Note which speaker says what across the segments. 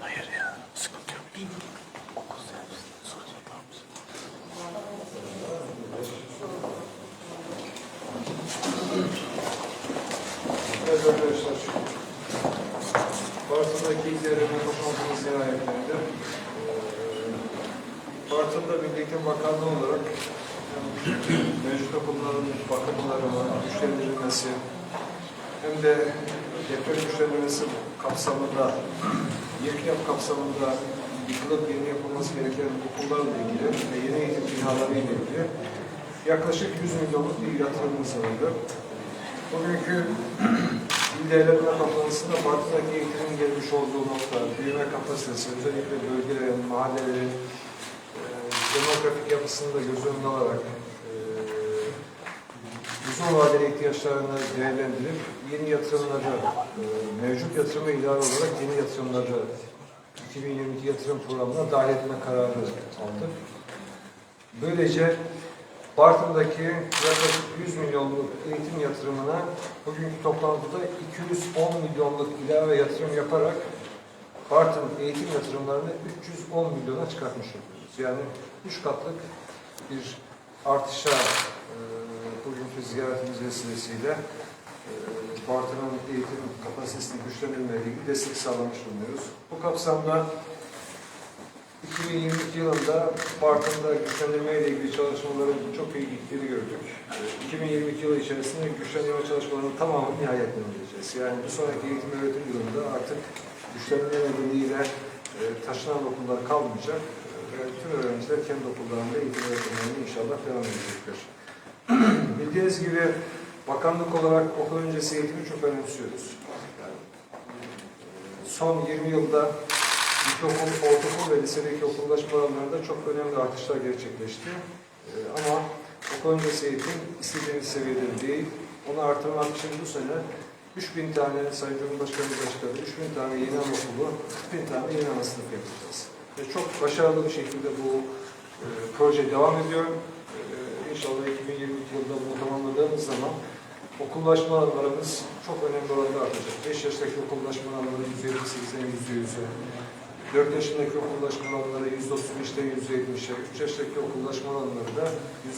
Speaker 1: Hayır ya, sıkıntı yok. Okul servisinde sorun yapar mısın?
Speaker 2: Evet arkadaşlar, ilk devrenin toplantımız ziyaretlerinde Bartın'da Milli Eğitim Bakanlığı olarak mevcut okulların bakımlarına güçlendirilmesi hem de deprem güçlendirmesi kapsamında, YEKYAP kapsamında yıkılıp yeni yapılması gereken okullarla ilgili ve yeni eğitim binaları ile ilgili yaklaşık 100 milyonluk bir yatırımımız vardı. Bugünkü İl Devletler Toplantısı'nda Bartın'daki eğitimin gelmiş olduğu nokta, büyüme kapasitesi, özellikle bölgelerin, mahallelerin, demografik yapısını da göz önüne alarak e, uzun vadeli ihtiyaçlarını değerlendirip yeni yatırımları, e, mevcut yatırıma ilave olarak yeni yatırımları 2022 yatırım programına dahil etme kararı aldık. Böylece Bartın'daki yaklaşık 100 milyonluk eğitim yatırımına bugünkü toplantıda 210 milyonluk ilave yatırım yaparak Bartın eğitim yatırımlarını 310 milyona çıkartmış oluyoruz. Yani 3 katlık bir artışa e, bugünkü ziyaretimiz vesilesiyle e, Bartın'ın eğitim kapasitesini güçlendirmeye ilgili destek sağlamış bulunuyoruz. Bu kapsamda 2022 yılında Bartın'da güçlendirme ile ilgili çalışmaların çok iyi gittiğini gördük. Ee, 2022 yılı içerisinde güçlendirme çalışmalarının tamamını nihayetlendireceğiz. Yani bir sonraki eğitim öğretim yılında artık nedeniyle e, taşınan okullar kalmayacak e, ve tüm öğrenciler kendi okullarında eğitim öğretimlerini inşallah devam edecekler. Bildiğiniz gibi bakanlık olarak okul öncesi eğitimi çok önemsiyoruz. Yani, e, son 20 yılda İlkokul, ortaokul ve lisedeki okullaşma oranlarında çok önemli artışlar gerçekleşti. Ee, ama okul öncesi eğitim istediğimiz seviyede değil. Onu artırmak için bu sene 3000 tane Sayın Cumhurbaşkanı açıkladı. 3000 tane yeni anaokulu, 4000 tane yeni ana yapacağız. Ve çok başarılı bir şekilde bu e, proje devam ediyor. E, inşallah 2022 yılında bunu tamamladığımız zaman okullaşma oranlarımız çok önemli oranda artacak. 5 yaştaki okullaşma oranları %28'den %100'e, 4 yaşındaki okullaşma oranları %35'ten %70'e, 3 yaşındaki okullaşma oranları da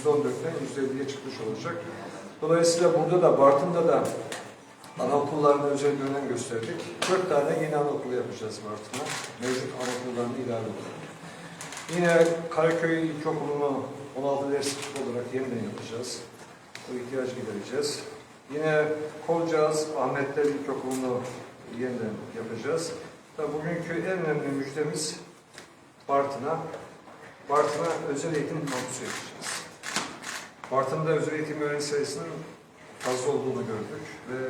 Speaker 2: %14'ten %50'ye çıkmış olacak. Dolayısıyla burada da Bartın'da da anaokullarına özel önem gösterdik. 4 tane yeni anaokulu yapacağız Bartın'a. Mevcut anaokullarını ilave olarak. Yine Karaköy İlkokulu'nu 16 ders olarak yeniden yapacağız. Bu ihtiyacı gidereceğiz. Yine Kolcağız Ahmetler İlkokulu'nu yeniden yapacağız. Ve bugünkü en önemli müjdemiz Bartın'a. Bartın'a özel eğitim kampüsü yapacağız. Bartın'da özel eğitim öğrenci sayısının fazla olduğunu gördük ve e,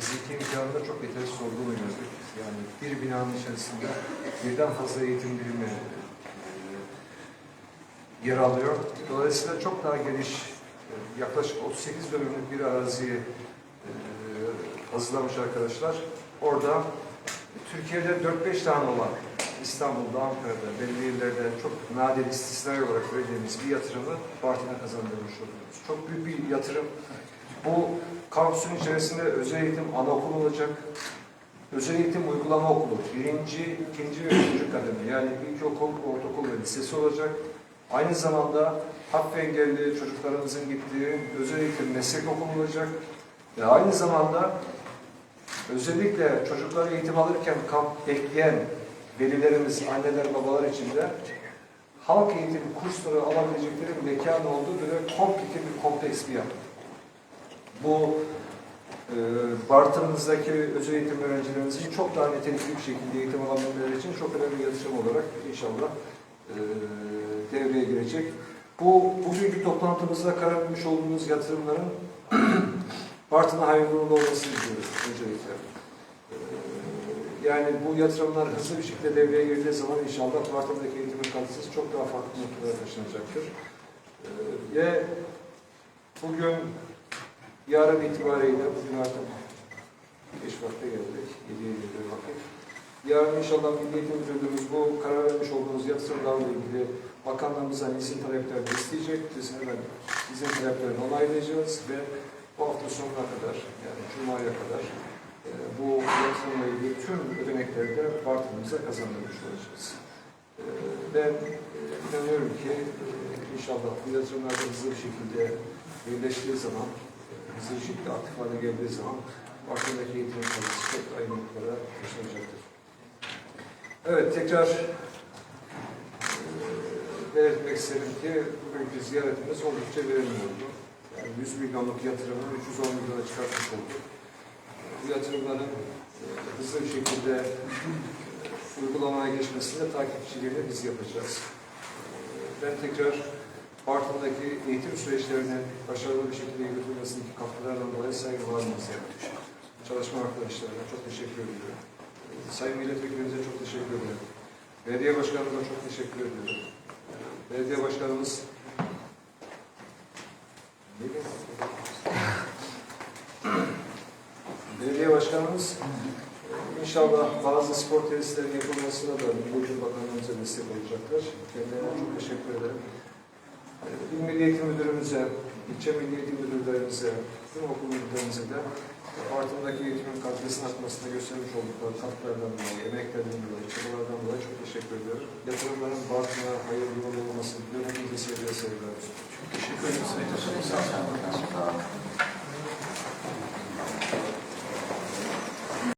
Speaker 2: fiziki imkanında çok yetersiz olduğunu gördük. Yani bir binanın içerisinde birden fazla eğitim birimi e, yer alıyor. Dolayısıyla çok daha geniş, e, yaklaşık 38 dönümlük bir araziyi e, hazırlamış arkadaşlar. Orada Türkiye'de 4-5 tane olan İstanbul'da, Ankara'da, belli illerde çok nadir istisnai olarak verdiğimiz bir yatırımı Bartın'a kazandırmış oluyoruz. Çok büyük bir yatırım. Bu kampüsün içerisinde özel eğitim anaokulu olacak. Özel eğitim uygulama okulu, birinci, ikinci ve üçüncü kademe yani ilkokul, ortaokul ve lisesi olacak. Aynı zamanda hafif engelli çocuklarımızın gittiği özel eğitim meslek okulu olacak. Ve aynı zamanda Özellikle çocukları eğitim alırken kamp bekleyen velilerimiz, anneler, babalar için de halk eğitim kursları alabilecekleri mekan olduğu böyle komplike bir kompleks bir yapı. Bu e, Bartın'ımızdaki özel eğitim öğrencilerimizin çok daha nitelikli bir şekilde eğitim alabilmeleri için çok önemli yatırım olarak inşallah e, devreye girecek. Bu bugünkü toplantımızda karar vermiş olduğumuz yatırımların Bartın'a hayırlı olmasını diliyoruz öncelikle. Ee, Yani bu yatırımlar hızlı bir şekilde devreye girdiği zaman inşallah Bartın'daki eğitimin kalitesi çok daha farklı noktalara taşınacaktır. Ee, Ve bugün yarın itibariyle bugün artık geç vakte geldik. 7'ye geliyor vakit. Yarın inşallah Milli Eğitim Müdürlüğümüz bu karar vermiş olduğumuz yatırımlarla ilgili bakanlığımızdan izin taleplerini isteyecek. Biz hemen izin taleplerini onaylayacağız ve bu hafta sonuna kadar yani Cuma'ya kadar e, bu yatırımla ilgili tüm ödenekleri de partimize kazandırmış olacağız. E, Ben e, inanıyorum ki e, inşallah bu yatırımlar hızlı bir şekilde birleştiği zaman, hızlı bir şekilde aktif hale geldiği zaman Bartın'daki eğitim kalitesi çok aynı noktalara taşınacaktır. Evet, tekrar e, belirtmek isterim ki bugünkü ziyaretimiz oldukça verimli oldu. Yani 100 milyonluk yatırımı 310 milyona çıkartmış olduk. Bu yatırımların e, hızlı bir şekilde e, uygulamaya geçmesinde takipçiliğini biz yapacağız. Ben tekrar Bartın'daki eğitim süreçlerinin başarılı bir şekilde yürütülmesindeki katkılarından dolayı saygılarımızla çalışma arkadaşlarına çok teşekkür ediyorum. E, Sayın Milletvekilimize çok teşekkür ederim. Belediye Başkanımıza çok teşekkür ediyorum. E, Belediye Başkanımız? Belediye Başkanımız e, inşallah bazı spor tesislerinin yapılmasına da Milli Eğitim Bakanlığımıza destek olacaklar. Kendilerine çok teşekkür ederim. E, İl Milli Eğitim Müdürümüze, ilçe Milli Eğitim Müdürlerimize, tüm okul müdürlerimize de Bartın'daki eğitimin kalitesinin artmasında göstermiş oldukları katkılardan dolayı, emeklerden dolayı, çabalardan dolayı çok teşekkür ediyorum. Yatırımların Bartın'a hayırlı olması, döneminde sevgiye sevgiler.
Speaker 1: Teşekkür ederim.